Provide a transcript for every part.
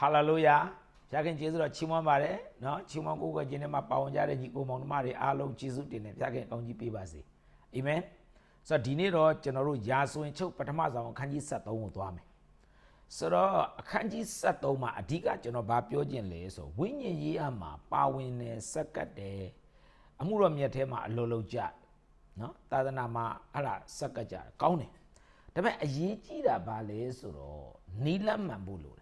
ဟာလေလုယာဖခင်ကျေးဇူးတော်ချီးမွမ်းပါတယ်နော်ချီးမွမ်းကိုယ်ကိုယ်ခြင်းနဲ့မှာပါဝင်ကြတဲ့ညီကိုမောင်နှမတွေအားလုံးကျေးဇူးတင်တယ်ဖခင်ကောင်းကြီးပေးပါစေအာမင်ဆိုတော့ဒီနေ့တော့ကျွန်တော်တို့ယာဆိုရင်ချုပ်ပထမဆုံးအခန်းကြီး73ကိုသွားမယ်ဆိုတော့အခန်းကြီး73မှာအဓိကကျွန်တော်ဗာပြောခြင်းလဲဆိုဝိညာဉ်ရေးအမှာပါဝင်နေစက္ကတ်တယ်အမှုတော်မြတ်ထဲမှာအလိုလိုကြနော်သာသနာမှာအဲ့ဒါစက္ကတ်ကြကောင်းတယ်ဒါပေမဲ့အရေးကြီးတာဘာလဲဆိုတော့နီးလမ်းမှန်ဖို့လို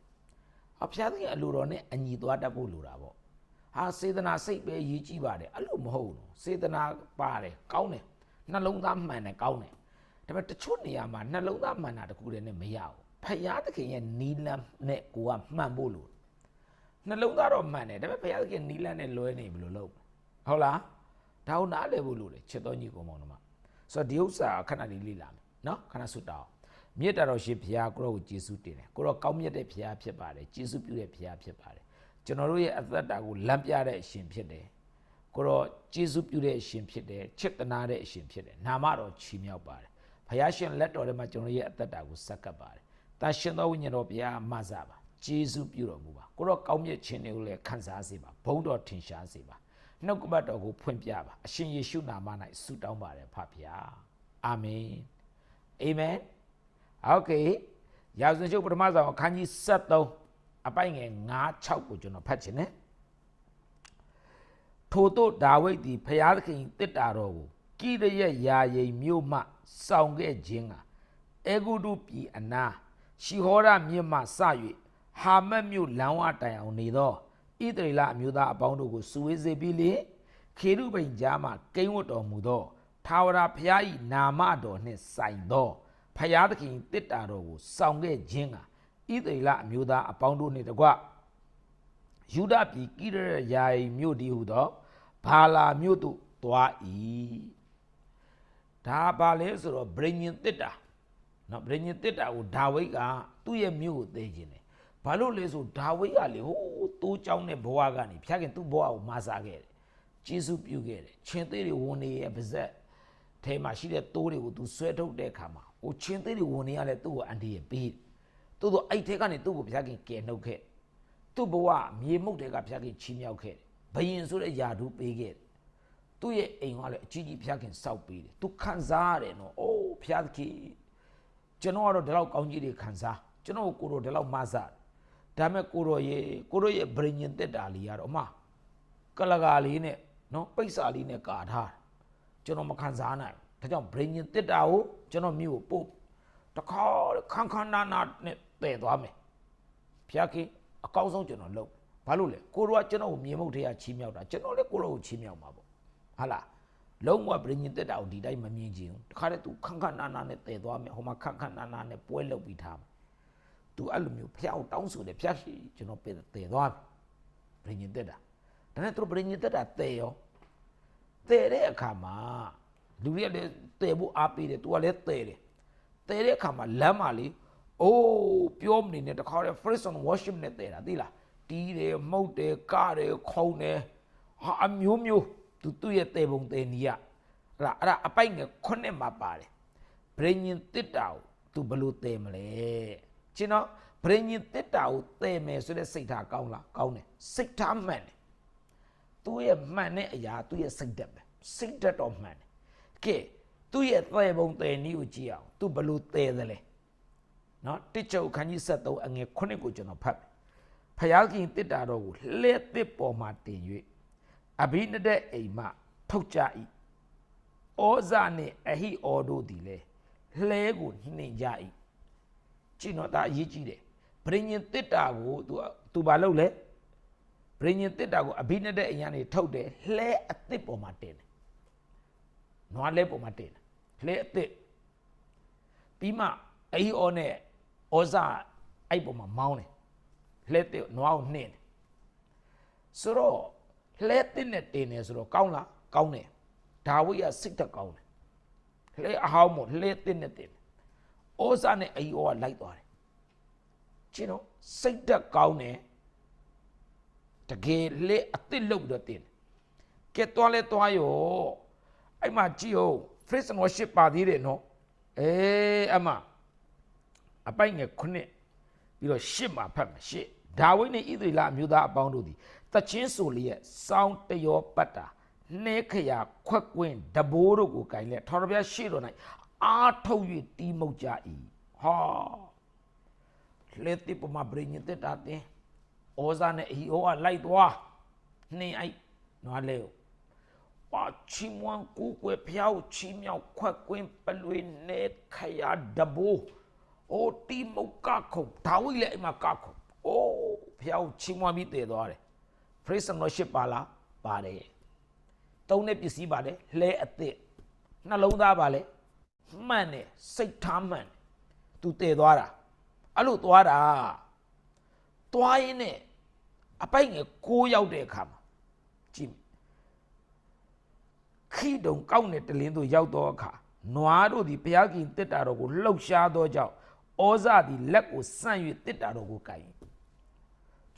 တယ်အဖျားသခင်အလိုတော်နဲ့အညီသွားတတ်ဖို့လိုတာပေါ့ဟာစေတနာစိတ်ပဲရည်ကြည့်ပါတယ်အဲ့လိုမဟုတ်ဘူးစေတနာပါတယ်ကောင်းတယ်နှလုံးသားမှန်တယ်ကောင်းတယ်ဒါပေမဲ့တချို့နေရာမှာနှလုံးသားမှန်တာတခုတည်းနဲ့မရဘူးဖျားသခင်ရဲ့နီလန်းနဲ့ကိုကမှန်ဖို့လိုနှလုံးသားတော့မှန်တယ်ဒါပေမဲ့ဖျားသခင်နီလန်းနဲ့လွဲနေဘယ်လိုလုပ်ဟုတ်လားဒါဟုတ်နားလည်ဖို့လိုတယ်ချစ်တော်ညီကောင်မောင်တို့မှာဆိုတော့ဒီဥစ္စာခဏလေးလေ့လာမယ်နော်ခဏဆွတ်တောင်း မြေတားတော်ရှင်ဘုရားကိုရောကိုယေရှုတင်တယ်ကိုရောကောင်းမြတ်တဲ့ဘုရားဖြစ်ပါတယ်ယေရှုပြုတဲ့ဘုရားဖြစ်ပါတယ်ကျွန်တော်တို့ရဲ့အသက်တာကိုလမ်းပြတဲ့အရှင်ဖြစ်တယ်ကိုရောယေရှုပြုတဲ့အရှင်ဖြစ်တယ်ချစ်တနာတဲ့အရှင်ဖြစ်တယ်နာမတော်ချီးမြှောက်ပါတယ်ဘုရားရှင်လက်တော်ထဲမှာကျွန်တော်ရဲ့အသက်တာကိုစက္ကပ်ပါတယ်တာရှင်တော်ဝိညာဉ်တော်ဘုရားမဆပါယေရှုပြုတော်မူပါကိုရောကောင်းမြတ်ခြင်းတွေကိုလည်းခံစားစေပါဘုန်းတော်ထင်ရှားစေပါနှုတ်ကပတ်တော်ကိုဖွင့်ပြပါအရှင်ယေရှုနာမ၌ဆုတောင်းပါတယ်ဖဖျားအာမင်အာမင် โอเคရာဇဝင်ချုပ်ပထမဆုံးအခန်းကြီး73အပိုင်ငယ်9 6ကိုကျွန်တော်ဖတ်ချင်တယ်ထို့သောဒါဝိဒ်သည်ဖျားသခင်တစ်တာတော်ကိုကိရရဲ့ယာယိမ်မြို့မှစောင့်ခဲ့ခြင်းကအေဂုတုပြည်အနာရှီဟောရမြစ်မှစ၍ဟာမတ်မြို့လမ်းဝတိုင်အောင်နေသောဣသရေလအမျိုးသားအပေါင်းတို့ကိုစုဝေးစေပြီးလေခေရုဗိမ်ကြားမှကိန်းဝတ်တော်မူသောထာဝရဘုရား၏နာမတော်နှင့်ဆိုင်သော ဖျားသခင်တစ်တာတော်ကိုစောင့်ခဲ့ခြင်းကဣသရေလအမျိုးသားအပေါင်းတို့နှင့်တကွယူဒပြည်ကိရယာယိမြို့ဒီဟုသောဘာလာမြို့သို့သွား၏ဒါပါလဲဆိုတော့ဗြိညင်တစ်တာနော်ဗြိညင်တစ်တာကိုဒါဝိဒ်ကသူ့ရဲ့မြို့ကိုသိခြင်းတယ်ဘာလို့လဲဆိုဒါဝိဒ်ကလေဟိုးတိုးချောင်းတဲ့ဘဝကနေဖျက်ခင်သူ့ဘဝကိုမဆာခဲ့တယ်ဂျေစုပြုခဲ့တယ်ချင်းသေးတွေဝင်နေရဲ့ပါဇက်ထဲမှာရှိတဲ့တိုးတွေကိုသူဆွဲထုတ်တဲ့အခါမှာ ဟိုချင်းသေးတွေဝင်နေရလဲသူ့ကိုအန်ဒီရပေးတိုးတော့အဲ့ထဲကနေသူ့ကိုဖျက်ခင်ကယ်နှုတ်ခဲ့သူ့ဘဝမြေမှုတ်တွေကဖျက်ခင်ချီးမြှောက်ခဲ့တယ်။ဘယင်ဆိုတဲ့ယာဒူးပေးခဲ့တယ်။သူ့ရဲ့အိမ်ကလည်းအကြီးကြီးဖျက်ခင်စောက်ပေးတယ်။သူခံစားရတယ်နော်။အိုးဖျက်ခင်ကျွန်တော်ကတော့ဒီလောက်ကောင်းကြီးတွေခံစားကျွန်တော်ကိုကိုတော့ဒီလောက်မဆာဒါပေမဲ့ကိုရောရဲ့ကိုရောရဲ့ဗရင်ညင်တက်တာလေးကတော့အမကလကာလေးနဲ့နော်ပိတ်စာလေးနဲ့ကာထားတယ်ကျွန်တော်မခံစားနိုင်ဘူးဒါကြောင့်ဗရင်ညင်တက်တာကို ကျွန်တော်မြို့ကိုပို့တခါခန်းခန်းနာနာနဲ့တည်သွားမယ်ဖျားခင်အကောင်းဆုံးကျွန်တော်လုပ်ဘာလို့လဲကိုရောကကျွန်တော်ကိုမြေမုတ်ထဲကချီးမြှောက်တာကျွန်တော်လည်းကိုရောကိုချီးမြှောက်မှာပေါ့ဟာလားလုံးဝပြင်းရင်တက်တာကိုဒီတိုင်းမမြင်ချင်ဘူးတခါတည်း तू ခန့်ခန့်နာနာနဲ့တည်သွားမယ်ဟိုမှာခန့်ခန့်နာနာနဲ့ပွဲလုပ်ပြီးထားမယ် तू အဲ့လိုမျိုးဖျားအောင်တောင်းဆိုတယ်ဖျားရှိကျွန်တော်တည်သွားပြီပြင်းရင်တက်တာဒါနဲ့သူတို့ပြင်းရင်တက်တာတည်ရောတည်တဲ့အခါမှာ လူတွေကလည်းတည်ဖို့အားပေးတယ် तू ကလည်းတည်တယ်တဲတဲ့အခါမှာလမ်းမှာလေအိုးပြောမနေနဲ့တခါတည်း first on worship နဲ့တဲတာသိလားတီးတယ်မှုတ်တယ်ကတယ်ခုံတယ်ဟာအမျိုးမျိုးသူသူ့ရဲ့တဲပုံတဲနီးရဟလာအဲ့ဒါအပိုက်ငယ်ခုနှစ်မှာပါတယ်ဗြိညင်တစ်တာကိုသူဘလို့တဲမလဲချင်းတော့ဗြိညင်တစ်တာကိုတဲမယ်ဆိုတဲ့စိတ်ထားကောင်းလားကောင်းတယ်စိတ်ထားမှန်တယ်သူ့ရဲ့မှန်တဲ့အရာသူ့ရဲ့စိတ်ဓာတ်ပဲစိတ်ဓာတ်တော့မှန်တယ် ကဲသူ့ရဲ့သဲပုံသဲနည်းကိုကြည့်အောင်သူဘလို့သဲသလဲနော်တစ်ချုပ်ခန်းကြီး73အငယ်9ကိုကျွန်တော်ဖတ်မယ်ဖယားခင်တစ်တာတော်ကိုလှဲ့တစ်ပေါ်မှာတင်၍အဘိနတဲ့အိမ်မှထုတ်ကြ၏ဩဇာနှင့်အဟိဩတို့သည်လေလှဲကိုနှင်ကြ၏ကြည့်တော့ဒါအရေးကြီးတယ်ဗြိညင်တစ်တာကိုသူသူဘာလုပ်လဲဗြိညင်တစ်တာကိုအဘိနတဲ့အိမ်ကနေထုတ်တယ်လှဲအသစ်ပေါ်မှာတင်တယ် နွားလဲပုံမှာတင်တယ်လဲအစ်စ်ပြီးမှအေးအောနဲ့ဩဇာအဲ့ပုံမှာမောင်းတယ်လဲတဲ့နွားကိုနှင်းတယ်ဆိုတော့လဲတဲ့နဲ့တင်တယ်ဆိုတော့ကောင်းလားကောင်းတယ်ဒါဝိဒ်ကစိတ်သက်ကောင်းတယ်လဲအဟောင်းမို့လဲတဲ့နဲ့တင်တယ်ဩဇာနဲ့အေးအောကလိုက်သွားတယ်ကျင်းတော့စိတ်သက်ကောင်းတယ်တကယ်လဲအစ်စ်လုပ်ပြီးတော့တင်တယ်ကဲသွားလဲသွားရော အဲ့မှာကြည့်အောင် face and worship ပါသေးတယ်နော်အေးအမအပိုက်ငယ်ခုနှစ်ပြီးတော့ရှစ်မှာဖတ်မယ်ရှစ်ဒါဝိဒ်နှင့်ဣသရေလအမျိုးသားအပေါင်းတို့သည်တချင်းဆိုလျက်စောင်းတယောပတ်တာနှဲခရာခွက်ကွင်းတဘိုးတို့ကိုကင်လက်ထော်ရပြရှေ့တော်၌အာထုတ်၍တီးမှုတ်ကြ၏ဟာလက်တိပမဘရင်းတက်တာတင်ဩဇာနဲ့အီအိုကလိုက်သွားနှင်းအိုက်နွားလဲကို ပါချီမွန်ကူကွယ်ဖျောက်ချီမြောက်ခွက်ကွင်းပလွေနေခရာဒဘိုးအိုတီမုတ်ကခုဒါဝိလည်းအိမ်မှာကခုအိုးဖျောက်ချီမွန်ပြီးတည်သွားတယ် praise and worship ပါလားပါတယ်သုံးတဲ့ပစ္စည်းပါတယ်လှဲအစ်စ်နှလုံးသားပါလေမှန်တယ်စိတ်ထားမှန်တယ်သူတည်သွားတာအဲ့လိုသွားတာသွားရင်းနဲ့အပိုက်ငယ်ကိုးရောက်တဲ့အခါမှာကြည့် ခိတုံကောက်တဲ့တလင်းတို့ရောက်တော့အခါနွားတို့သည်ဘုရားခင်တစ်တာတော်ကိုလှုပ်ရှားသောကြောင့်ဩဇသည်လက်ကိုဆန့်၍တစ်တာတော်ကိုကင်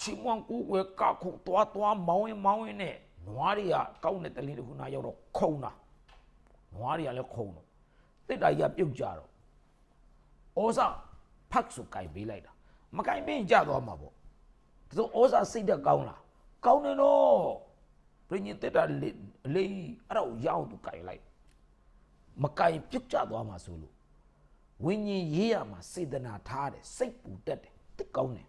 ချီမွန်ကူကွယ်ကခုတွားတွားမောင်းရင်မောင်းရင်နဲ့နွားတွေကကောက်တဲ့တလင်းတစ်ခုနာရောက်တော့ခုံတာနွားတွေကလည်းခုံတော့တစ်တာကြီးကပြုတ်ကြတော့ဩဇဖတ်ဆုကင်ပေးလိုက်တာမကင်ပေးရင်ကြသွားမှာပေါ့ဒါဆိုဩဇစိတ်သက်ကောင်းလားကောင်းတယ်နော် ပြင်းရင်တက်တာလေလေအဲ့တော့ရောင်းသူကင်လိုက်မကင်ပြုတ်ကြသွားမှာဆိုလို့ဝိညာဉ်ရေးရမှာစေတနာထားတယ်စိတ်ပူတက်တယ်တက်ကောင်းတယ်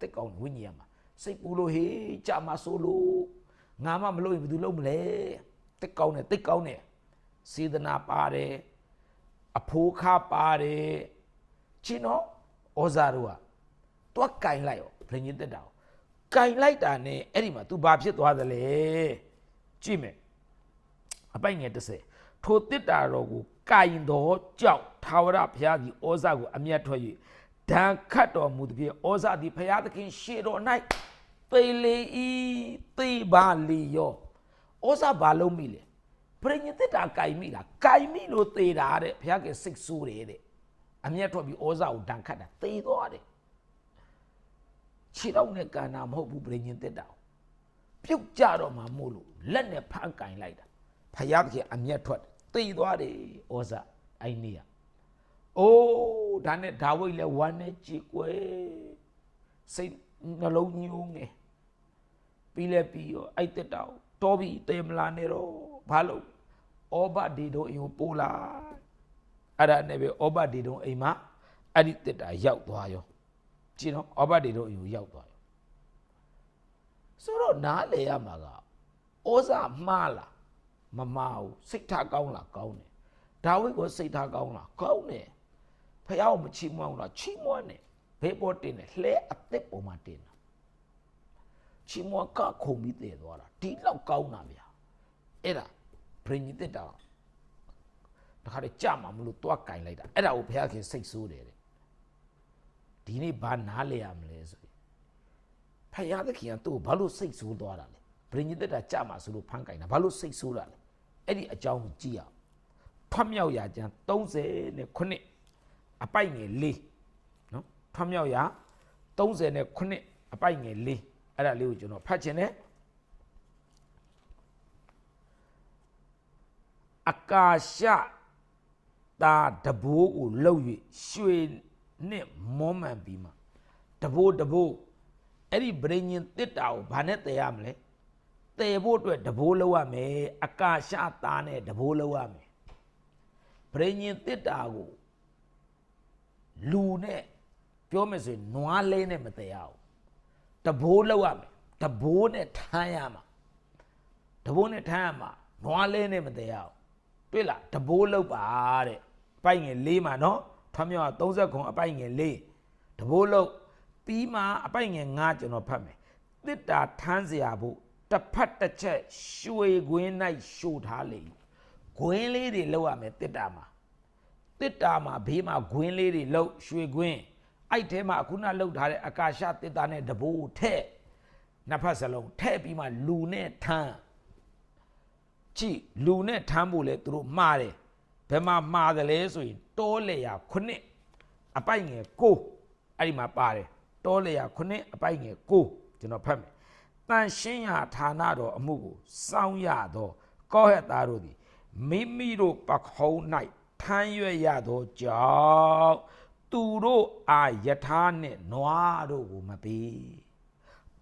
တက်ကောင်းတယ်ဝိညာဉ်ရမှာစိတ်ပူလို့ဟေးကြမှာဆိုလို့ငါမှမလို့ရင်ဘယ်သူလုပ်မလဲတက်ကောင်းတယ်တက်ကောင်းတယ်စေတနာပါတယ်အဖိုးခါပါတယ်ချင်းတော့ဩဇာတို့ကတွက်ကင်လိုက်ရောဘယ်ညင်းတက်တာ ကိုကင်လိုက်တာ ਨੇ အဲ့ဒီမှာ तू ဘာဖြစ်သွားသလဲကြည့်မယ်အပိုက်ငယ်30ထိုတစ်တာတော်ကိုကင်တော်ကြောက်ထာဝရဘုရားသည်ဩဇာကိုအမျက်ထွက်၍ဒဏ်ခတ်တော်မူသည်ဖြင့်ဩဇာသည်ဘုရားသခင်ရှေ့တော်၌သေလေဤသေပါလေရောဩဇာဘာလုံးမိလဲပရိညတစ်တာကင်မိလားကင်မိလို့သေတာတဲ့ဘုရားကစိတ်ဆိုးတယ်တဲ့အမျက်ထွက်ပြီးဩဇာကိုဒဏ်ခတ်တာသေသွားတယ် ခြေတော့နဲ့ကန်တာမဟုတ်ဘူးပရိညတစ်တာပြုတ်ကြတော့မှမို့လို့လက်နဲ့ဖမ်းကင်လိုက်တာဘုရားကအမျက်ထွက်သေသွားတယ်ဩဇာအဲ့နေရအိုးဒါနဲ့ဒါဝိဒ်လည်းဝမ်းနဲ့ကြည်ကွယ်စိတ်နှလုံးညိုးငယ်ပြီးလဲပြီးရောအဲ့တက်တောက်တော်ပြီတေမလာနေတော့ဘာလို့ဩဘဒီတို့အင်ကိုပို့လာအဲ့ဒါနဲ့ပဲဩဘဒီတို့အိမ်မှာအဲ့ဒီတက်တာရောက်သွားရော ကြည့်နော်ဩဘဒီတို့အင်ကိုရောက်သွားရောဆိုတော့နားလေရမှာကဩဇာမှားလားမမှားဘူးစိတ်ထားကောင်းလားကောင်းတယ်ဒါဝိဒ်ကိုစိတ်ထားကောင်းလားကောင်းတယ်ဖះကိုမချီးမွမ်းဘူးလားချီးမွမ်းတယ်ဘေးပေါ်တင်တယ်လှဲအသစ်ပေါ်မှာတင်တာချီးမွမ်းကခုံပြီးတည်သွားတာဒီလောက်ကောင်းတာဗျာအဲ့ဒါဘရင်ကြီးတက်တာတခါတည်းကြမှာမလို့တွားကင်လိုက်တာအဲ့ဒါကိုဘုရားခင်စိတ်ဆိုးတယ်တဲ့ ဒီနေ့ဘာနားလဲရမလဲဆိုရင်ဖယားသခင်ကသူ့ကိုဘာလို့စိတ်ဆိုးသွားတာလဲဘရင်ကြီးတက်တာကြမှာဆိုလို့ဖမ်းကင်တာဘာလို့စိတ်ဆိုးတာလဲအဲ့ဒီအကြောင်းကိုကြည့်ရအောင်ထွတ်မြောက်ရာကျမ်း39အပိုက်ငယ်၄နော်ထွတ်မြောက်ရာ39အပိုက်ငယ်၄အဲ့ဒါလေးကိုကျွန်တော်ဖတ်ခြင်းနဲ့အကာရှတာတဘိုးကိုလှုပ်၍ရွှေ နဲ့မောမှန်ပြီးမှတဘိုးတဘိုးအဲ့ဒီဗြိညင်တစ်တာကိုဘာနဲ့တည်ရမလဲတည်ဖို့အတွက်တဘိုးလှုပ်ရမယ်အကာရှသားနဲ့တဘိုးလှုပ်ရမယ်ဗြိညင်တစ်တာကိုလူနဲ့ပြောမယ်ဆိုရင်နွားလဲနဲ့မတည်ရဘူးတဘိုးလှုပ်ရမယ်တဘိုးနဲ့ထမ်းရမှာတဘိုးနဲ့ထမ်းရမှာနွားလဲနဲ့မတည်ရဘူးတွေ့လားတဘိုးလောက်ပါတဲ့ပိုက်ငယ်၄မှာနော် ထွမ်းမြောက်30ခုအပိုက်ငယ်၄တဘိုးလောက်ပြီးမှအပိုက်ငယ်၅ကျွန်တော်ဖတ်မယ်တစ်တာထမ်းเสียဖို့တစ်ဖက်တစ်ချက်ရွှေကွင်း၌ရှို့ထားလေကွင်းလေးတွေလောက်ရမယ်တစ်တာမှာတစ်တာမှာဘေးမှာကွင်းလေးတွေလောက်ရွှေကွင်းအဲ့ထဲမှာခုနလောက်ထားတဲ့အကာရှတစ်တာနဲ့တဘိုးထဲ့နှစ်ဖက်စလုံးထဲ့ပြီးမှလူနဲ့ထမ်းကြည့်လူနဲ့ထမ်းဖို့လဲသူတို့မှားတယ် ဘယ်မှာမှားတယ်လဲဆိုရင်တောလေယာခုနှစ်အပိုက်ငယ်ကိုအဲ့ဒီမှာပါတယ်တောလေယာခုနှစ်အပိုက်ငယ်ကိုကျွန်တော်ဖတ်မယ်တန်ရှင်းရာဌာနတော်အမှုကိုစောင့်ရသောကောဟက်သားတို့သည်မိမိတို့ပခုံး၌ထမ်းရွက်ရသောကြောင့်သူတို့အာယထာနှင့်နွားတို့ကိုမပေး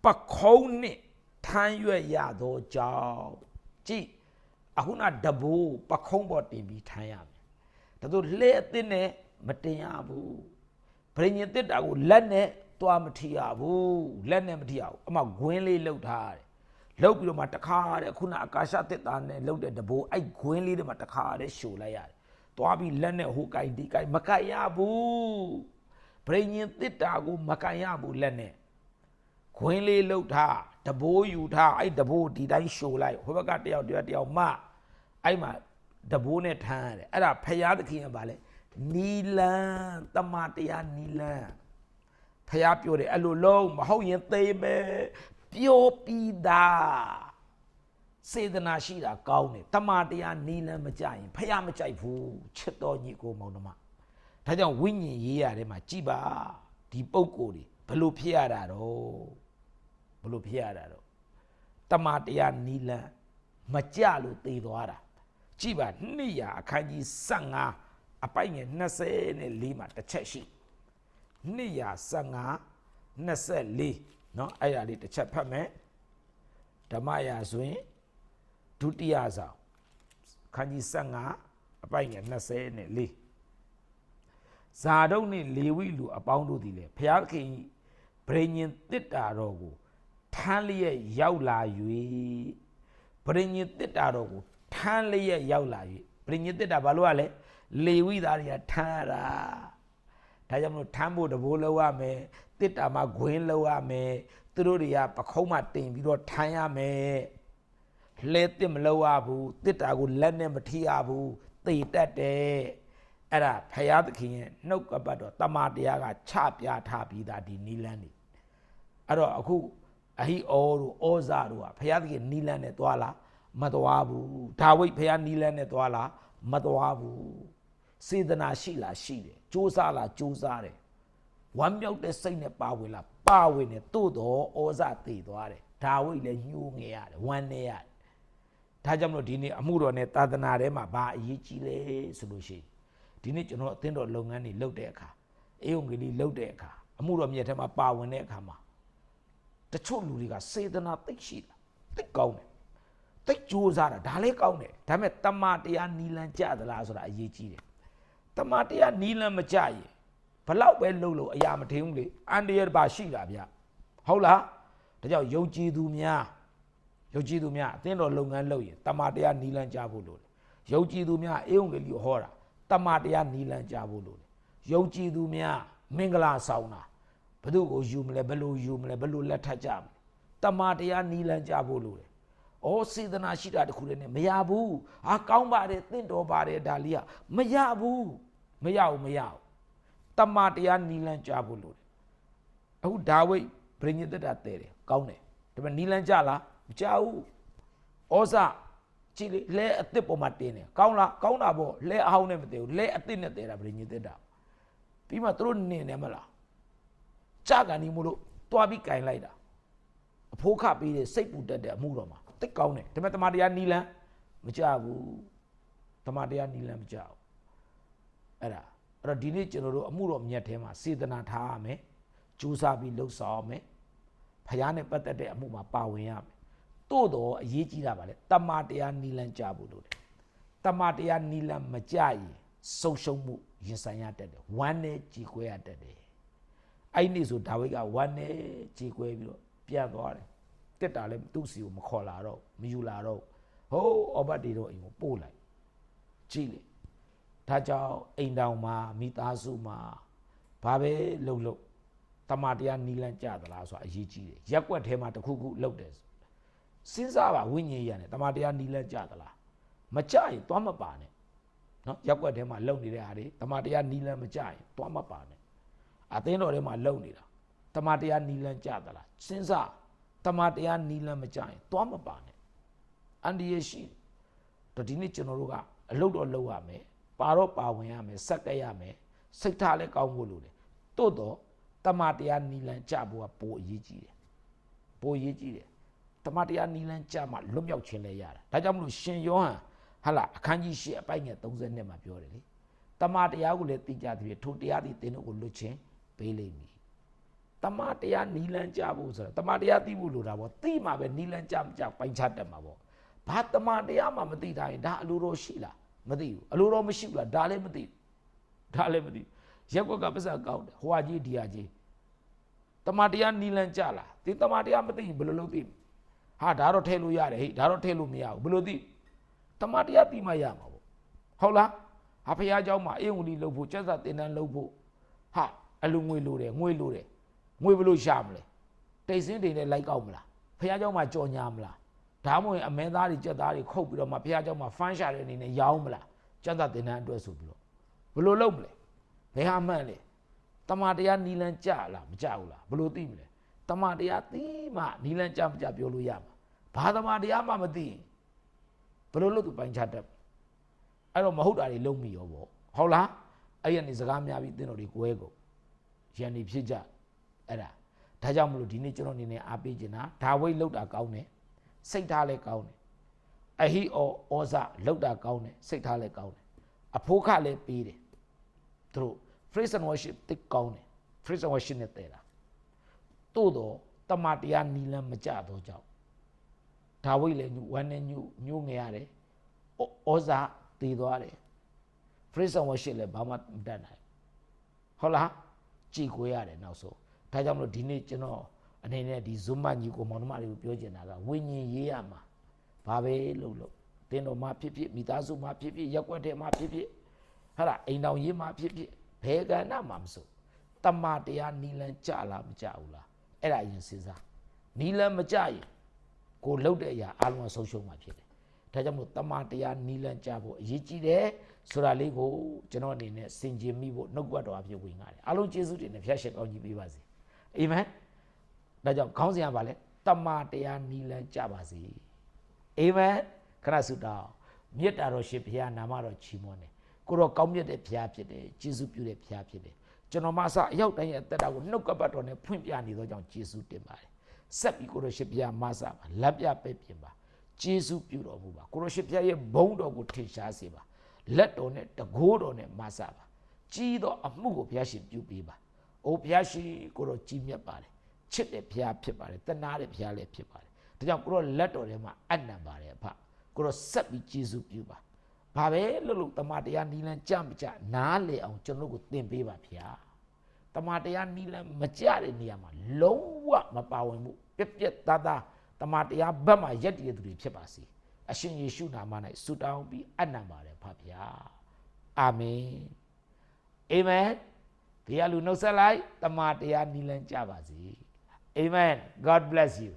ပခုံးနှင့်ထမ်းရွက်ရသောကြောင့်ကြည် အခုနတဘိုးပခုံးပေါ်တင်ပြီးထမ်းရမယ်ဒါဆိုလှဲအသစ်နဲ့မတင်ရဘူးဗြိညင်တစ်တာကိုလက်နဲ့သွားမထီရဘူးလက်နဲ့မထီရဘူးအမှဂွင်းလေးလှုပ်ထားရတယ်လှုပ်ပြီးတော့မှတခါတဲ့ခုနအာကာရှတစ်တာနဲ့လှုပ်တဲ့တဘိုးအဲ့ဂွင်းလေးတွေမှာတခါတဲ့ရှို့လိုက်ရတယ်သွားပြီးလက်နဲ့ဟိုကိုင်ဒီကိုင်မကိုင်ရဘူးဗြိညင်တစ်တာကိုမကိုင်ရဘူးလက်နဲ့ခွင်းလေးလှုပ်ထားတဘိုးယူထားအဲ့တဘိုးဒီတိုင်းရှို့လိုက်ဟိုဘက်ကတယောက်တယောက်တယောက်မ အဲ့မှာတဘိုးနဲ့ထမ်းရတယ်အဲ့ဒါဖယားသခင်ကပါလေနီလန်တမတရားနီလန်ဖယားပြောတယ်အဲ့လိုလုံးမဟုတ်ရင်သိမယ်ပြောပြီးသားစေတနာရှိတာကောင်းတယ်တမတရားနီလန်မကြရင်ဖယားမကြိုက်ဘူးချစ်တော်ညီကိုမောင်နှမဒါကြောင့်ဝိညာဉ်ရေးရတဲ့မှာကြည်ပါဒီပုံကိုယ်တွေဘလို့ဖြစ်ရတာတော့ဘလို့ဖြစ်ရတာတော့တမန်တရားနီလန်မကြလို့တည်သွားတာ ကြည်ပါနှစ်ရာအခန်းကြီး15အပိုက်ငယ်24မှာတစ်ချက်ရှိနှစ်ရာ15 24เนาะအဲ့ဒါလေးတစ်ချက်ဖတ်မယ်ဓမ္မရာဆိုရင်ဒုတိယဆောင်အခန်းကြီး15အပိုက်ငယ်24 ဇာဒုတ်နှင့်လေဝိလူအပေါင်းတို့သည်လည်းဘုရားသခင်၏ဗြိညင်တစ်တာတော်ကိုထမ်းလျက်ရောက်လာ၍ဗြိညင်တစ်တာတော်ကို ထမ်းလျက်ရောက်လာ၍ဗြိညင်တစ်တာဘာလို့ ਆ လဲလေဝိသားတွေကထမ်းရတာဒါကြောင့်မလို့ထမ်းဖို့တဘိုးလောက်ရမယ်တစ်တာမှာဂွင်းလောက်ရမယ်သူတို့တွေကပခုံးမှာတင်ပြီးတော့ထမ်းရမယ်လဲတစ်မလောက်ရဘူးတစ်တာကိုလက်နဲ့မထိရဘူးတေတက်တယ်အဲ့ဒါဖယားသခင်ရဲ့နှုတ်ကပတ်တော်တမန်တရားကချပြထားပြီးသားဒီနီလန်းနေအဲ့တော့အခုအဟိအောတို့ဩဇာတို့ကဖယားသခင်နီလန်းနဲ့သွားလား မတော်ဘူးဒါဝိတ်ဖះနီးလန်းနဲ့သွားလားမတော်ဘူးစေတနာရှိလားရှိတယ်စူးစားလားစူးစားတယ်ဝမ်းမြောက်တဲ့စိတ်နဲ့ပါဝင်လားပါဝင်တယ်သို့တော်ဩဇာတည်သွားတယ်ဒါဝိတ်လည်းညှိုးငယ်ရတယ်ဝမ်းနေရတယ်ဒါကြောင့်မလို့ဒီနေ့အမှုတော်နဲ့သာသနာထဲမှာဘာအရေးကြီးလဲဆိုလို့ရှိရင်ဒီနေ့ကျွန်တော်အသင်းတော်လုပ်ငန်းတွေလုပ်တဲ့အခါအေယုံကလေးလုပ်တဲ့အခါအမှုတော်မြတ်ထဲမှာပါဝင်တဲ့အခါမှာတချို့လူတွေကစေတနာသိရှိတာသိကောင်းတယ် သိပ်ကြိုးစားတာဒါလည်းကောင်းတယ်ဒါပေမဲ့တမန်တရားနီလန်ကြသလားဆိုတာအရေးကြီးတယ်တမန်တရားနီလန်မကြရင်ဘလောက်ပဲလုပ်လို့အရာမထင်ဘူးလေအန်တရပါရှိတာဗျဟုတ်လားဒါကြောင့်ယုံကြည်သူများယုံကြည်သူများအသင်းတော်လုပ်ငန်းလုပ်ရင်တမန်တရားနီလန်ကြဖို့လိုတယ်ယုံကြည်သူများအေယုံဂေလိကိုဟောတာတမန်တရားနီလန်ကြဖို့လို့ယုံကြည်သူများမင်္ဂလာဆောင်တာဘယ်သူကိုယူမလဲဘယ်လိုယူမလဲဘယ်လိုလက်ထပ်ကြမလဲတမန်တရားနီလန်ကြဖို့လို့တယ်။ အော်စေတနာရှိတာတခုလည်းနဲ့မရဘူး။ဟာကောင်းပါတယ်တင့်တော်ပါတယ်ဒါလေးကမရဘူးမရဘူးမရဘူး။တမန်တရားနီလန်ကြဖို့လို့တယ်။အခုဒါဝိဒ်ဗြိညတတတဲတယ်ကောင်းတယ်။ဒါပေမဲ့နီလန်ကြလားမကြဘူး။ဩဇကြည့်လေလဲအစ်စ်ပေါ်မှာတင်းတယ်ကောင်းလားကောင်းတာပေါ့လဲအဟောင်းနဲ့မတည်ဘူးလဲအစ်စ်နဲ့တည်တာဗြိညစ်တက်တာပြီးမှသူတို့နင်းတယ်မလားကြာကန်ဒီမို့လို့တွားပြီးကင်လိုက်တာအဖိုးခပေးတဲ့စိတ်ပူတက်တဲ့အမှုတော်မှာ တိတ်ကောင်းတယ်ဒါပေမဲ့တမန်တရားနီလန်းမကြဘူးတမန်တရားနီလန်းမကြဘူးအဲ့ဒါအဲ့တော့ဒီနေ့ကျွန်တော်တို့အမှုတော်မြတ်ထဲမှာစေတနာထားရမယ်ကြိုးစားပြီးလှုပ်ဆောင်ရမယ်ဖခင်နဲ့ပတ်သက်တဲ့အမှုမှာပါဝင်ရမယ်သို့တော့အရေးကြီးတာပါလေတမန်တရားနီလန်းကြဖို့လို့တယ်တမန်တရားနီလန်းမကြရင်ဆုံးရှုံးမှုရင်ဆိုင်ရတတ်တယ်ဝမ်းနဲ့ကြေကွဲရတတ်တယ်အဲ့ဒီဆိုဒါဝိဒ်ကဝမ်းနဲ့ကြေကွဲပြီးတော့ပြန်သွားတယ် တက်တာလည်းသူ့စီကိုမခေါ်လာတော့မယူလာတော့ဟိုးအော်ဘတ်တွေတော့အိမ်ကိုပို့လိုက်ကြည့်လေဒါကြောင့်အိမ်တောင်မှာမိသားစုမှာဘာပဲလှုပ်လှုပ်တမန်တရားနီလန်းကြသလားဆိုတာအရေးကြီးတယ်ရက်ွက်ထဲမှာတခုခုလှုပ်တယ်စဉ်းစားပါဝိညာဉ်ရတယ်တမန်တရားနီလန်းကြသလားမကြရင်သွားမပါနဲ့နော်ရက်ွက်ထဲမှာလှုပ်နေတဲ့ဟာတွေတမန်တရားနီလန်းမကြရင်သွားမပါနဲ့အသင်းတော်ထဲမှာလှုပ်နေတာတမန်တရားနီလန်းကြသလားစဉ်းစား တမန်တရားနီလန်းမကြရင်သွားမပါနဲ့အန်ဒီရရှိတော့ဒီနေ့ကျွန်တော်တို့ကအလုပ်တော့လုပ်ရမယ်ပါတော့ပါဝင်ရမယ်စက်ကရရမယ်စိတ်ထားလည်းကောင်းဖို့လိုတယ်တိုးတော့တမန်တရားနီလန်းကြဖို့ကပိုအရေးကြီးတယ်ပိုအရေးကြီးတယ်တမန်တရားနီလန်းကြမှာလွတ်မြောက်ခြင်းလည်းရတာဒါကြောင့်မလို့ရှင်ယောဟန်ဟာလာအခန်းကြီး၈အပိုက်ငယ်30မှာပြောတယ်လေတမန်တရားကိုလည်းသိကြသည်ဖြင့်ထိုတရားသည်သင်တို့ကိုလွတ်ခြင်းပေးလိမ့်မည် တမန်တရားနီလန်းကြဖို့ဆိုတာတမန်တရားသိဖို့လိုတာပေါ့သိမှပဲနီလန်းကြမကြပိုင်ချတတ်မှာပေါ့ဘာတမန်တရားမှမသိတာရင်ဒါအလိုတော်ရှိလားမသိဘူးအလိုတော်မရှိဘူးလားဒါလည်းမသိဘူးဒါလည်းမသိဘူးရက်ကွက်ကပတ်စံကောက်တယ်ဟိုဟာကြီးဒီဟာကြီးတမန်တရားနီလန်းကြလားဒီတမန်တရားမသိရင်ဘယ်လိုလုပ်သိမလဲဟာဒါတော့ထဲလို့ရတယ်ဟေ့ဒါတော့ထဲလို့မရဘူးဘယ်လိုသိတမန်တရားသိမှရမှာပေါ့ဟုတ်လားဟာဖះเจ้าမှာအေးဝင်လီလုပ်ဖို့ကျက်စာတင်တန်းလုပ်ဖို့ဟာအလူငွေလိုတယ်ငွေလိုတယ် ငွေဘယ်လို့ရှာမလဲတိတ်စင်းတွေနဲ့လိုက်ကောက်မလားဖះเจ้าမှာကြော်ညာမလားဒါမှမဟုတ်ရင်အမဲသားတွေကြက်သားတွေခုတ်ပြီးတော့မှဖះเจ้าမှာဖမ်းရှာတဲ့အနေနဲ့ရောင်းမလားကျက်သားတင်တန်းအတွက်ဆိုပြီးတော့ဘယ်လို့လုပ်မလဲဘယ်ဟာမှန်လဲတမန်တရားနီလန်ကြလားမကြဘူးလားဘယ်လို့သိမလဲတမန်တရားသိမှနီလန်ကြမကြပြောလို့ရမှာဘာတမန်တရားမှမသိရင်ဘယ်လို့လို့သူပိုင်ချတတ်အဲ့တော့မဟုတ်တာတွေလုံးမိရောပေါ့ဟုတ်လားအဲ့ရနေစကားများပြီးတင်းတော်တွေကိုဲကုန်ရန်နေဖြစ်ကြ အဲ့ဒါဒါကြောင့်မလို့ဒီနေ့ကျွန်တော်အနေနဲ့အားပေးချင်တာဒါဝိတ်လောက်တာကောင်းတယ်စိတ်ထားလည်းကောင်းတယ်အဟိဩဩဇလောက်တာကောင်းတယ်စိတ်ထားလည်းကောင်းတယ်အဖိုးခလည်းပေးတယ်သူတို့ phrase and worship တိတ်ကောင်းတယ် phrase and worship နဲ့တည်တာတို့တော့တမန်တရားနီလန်းမကြတော့ကြောင့်ဒါဝိတ်လည်းညဝမ်းနဲ့ညညိုးငယ်ရတယ်ဩဩဇတည်သွားတယ် phrase and worship လည်းဘာမှမတတ်နိုင်ဘူးဟုတ်လားကြည်ကိုရတယ်နောက်ဆုံး ဒါကြောင့်မလို့ဒီနေ့ကျွန်တော်အနေနဲ့ဒီ zoom မညီကိုမောင်နှမတွေကိုပြောချင်တာကဝိညာဉ်ရေးရမှာဘာပဲလုပ်လို့တင်းတော်မှာဖြစ်ဖြစ်မိသားစုမှာဖြစ်ဖြစ်ရက်ွက်ထဲမှာဖြစ်ဖြစ်ဟာလားအိမ်တော်ရေးမှာဖြစ်ဖြစ်ဘယ်ကဏ္ဍမှာမဆိုတမန်တရားနီလန်ကြလားမကြဘူးလားအဲ့ဒါအရင်စဉ်းစားနီလန်မကြရင်ကိုလှုပ်တဲ့အရာအလုံးအဆုံးရှုံးမှာဖြစ်တယ်ဒါကြောင့်မို့တမန်တရားနီလန်ကြဖို့အရေးကြီးတယ်ဆိုတာလေးကိုကျွန်တော်အနေနဲ့စင်ကြင်မိဖို့နှုတ်ကပတ်တော်အဖြစ်ဝင်ရတယ်အလုံးကျေးဇူးတင်နဲ့ဖျက်ရှက်ကောင်းကြီးပေးပါစေ အာမင်ဒါကြောင့်ခေါင်းစဉ်ကဘာလဲတမန်တရားနီလန်ကြပါစေအာမင်ခရဆုတောင်းမေတ္တာတော်ရှင်ဘုရားနာမတော်ချီးမွမ်းတယ်ကိုတော့ကောင်းမြတ်တဲ့ဘုရားဖြစ်တယ်ကျေးဇူးပြုတဲ့ဘုရားဖြစ်တယ်ကျွန်တော်မဆအရောက်တိုင်းရဲ့အသက်တာကိုနှုတ်ကပတ်တော်နဲ့ဖွင့်ပြနေသောကြောင့်ကျေးဇူးတင်ပါတယ်ဆက်ပြီးကိုတော့ရှင်ဘုရားမဆပါလက်ပြပဲ့ပြင်ပါကျေးဇူးပြုတော်မူပါကိုတော့ရှင်ဘုရားရဲ့ဘုန်းတော်ကိုထင်ရှားစေပါလက်တော်နဲ့တကိုးတော်နဲ့မဆပါကြီးသောအမှုကိုဘုရားရှင်ပြုပေးပါ အိုဘုရားရှင်ကိုတော့ကြီးမြတ်ပါတယ်ချစ်တဲ့ဘုရားဖြစ်ပါတယ်တနာတဲ့ဘုရားလည်းဖြစ်ပါတယ်ဒါကြောင့်ကိုတော့လက်တော်ထဲမှာအနံပါတယ်အဖကိုတော့ဆက်ပြီးကျေးဇူးပြုပါဘာပဲလို့လို့တမန်တရားနီလန်ကြမကြနားလေအောင်ကျွန်တော်တို့ကိုသင်ပေးပါဗျာတမန်တရားနီလန်မကြတဲ့နေရာမှာလုံးဝမပါဝင်မှုပြက်ပြက်သားသားတမန်တရားဘက်မှာရက်တည်တဲ့သူတွေဖြစ်ပါစေအရှင်ယေရှုနာမ၌ဆုတောင်းပြီးအနံပါတယ်ဖဗျာအာမင်အာမင် ဒီအလူနှုတ်ဆက်လိုက်တမန်တရားနီလန်ကြပါစေအာမင် god bless you